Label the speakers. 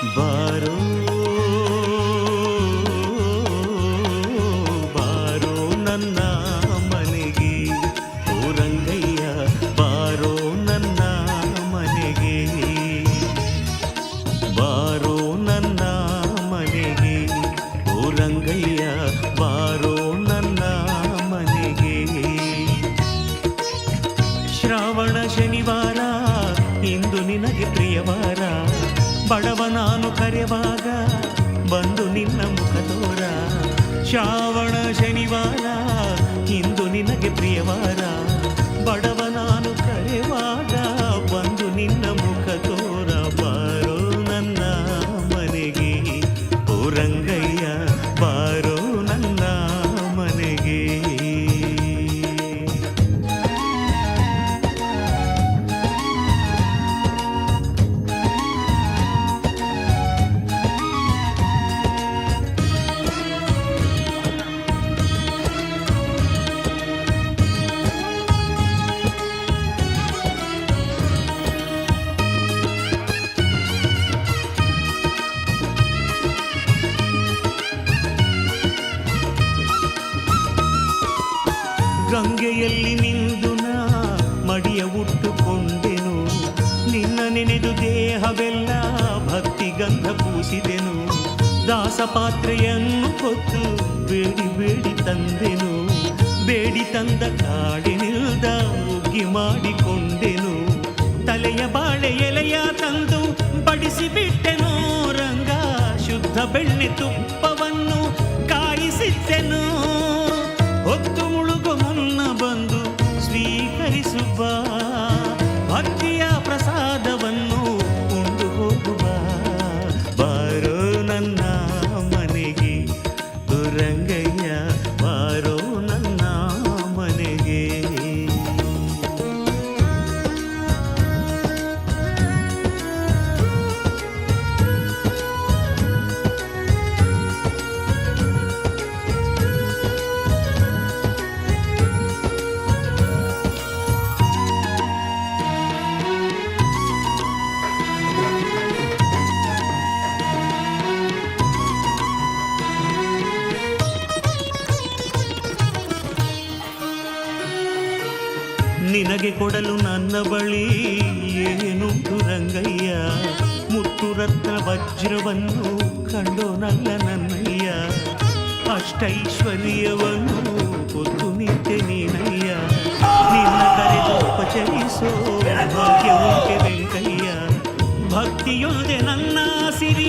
Speaker 1: ಬಾರೋ ಬಾರೋ ನನ್ನ ಮನೆಗೆ. ಊರಂಗಯ್ಯ ರಂಗಯ್ಯ, ಬಾರೋ ನನ್ನ ಮನೆಗೆ. ಬಾರೋ ನನ್ನ ಮನೆಗೆ. ಊರಂಗಯ್ಯ ರಂಗಯ್ಯ, ಬಾರೋ ನನ್ನ ಮನೆಗೆ. ಶ್ರಾವಣ ಶನಿವಾರ, ಇಂದು ನಿನಗೆ ಪ್ರಿಯವಾರ. ಬಡವ ನಾನು ಕರೆವಾಗ ಬಂದು ನಿನ್ನ ಮುಖ ತೋರ. ಶ್ರಾವಣ ಶನಿವಾರ ಗಂಗೆಯಲ್ಲಿ ನಿಂದು ನಾ ಮಡಿಯ ಉಟ್ಟುಕೊಂಡೆನು. ನಿನ್ನ ನೆನೆದು ದೇಹವೆಲ್ಲ ಭಕ್ತಿ ಗಂಧ ಪೂಸಿದೆನು. ದಾಸ ಪಾತ್ರೆಯನ್ನು ಕೊತ್ತು ಬೇಡಿ ಬೇಡಿ ತಂದೆನು. ಬೇಡಿ ತಂದ ಕಾಡಿನಿಲ್ದ ಉಗ್ಗಿ ಮಾಡಿಕೊಂಡೆನು. ತಲೆಯ ಬಾಳೆ ಎಲೆಯ ತಂದು ಬಡಿಸಿ ಬಿಟ್ಟೆನು ರಂಗ ಶುದ್ಧ ಬೆಣ್ಣೆ ತುಪ್ಪವನ್ನು அங்கே ನಿನಗೆ ಕೊಡಲು ನನ್ನ ಬಳಿ ಏನುಂಟು ರಂಗಯ್ಯ? ಮುತ್ತು ರತ್ನ ವಜ್ರವನ್ನು ಕಂಡೋನಲ್ಲ ನನ್ನಯ್ಯ. ಅಷ್ಟೈಶ್ವರ್ಯವನ್ನು ಗೊತ್ತು ನಿಂತೆ ನೀನಯ್ಯ. ನಿನ್ನ ಕರೆದು ಉಪಚರಿಸೋ ಭಾಗ್ಯ ವೆಂಕಯ್ಯ. ಭಕ್ತಿಯೊಂದೆ ನನ್ನ ಸಿರಿ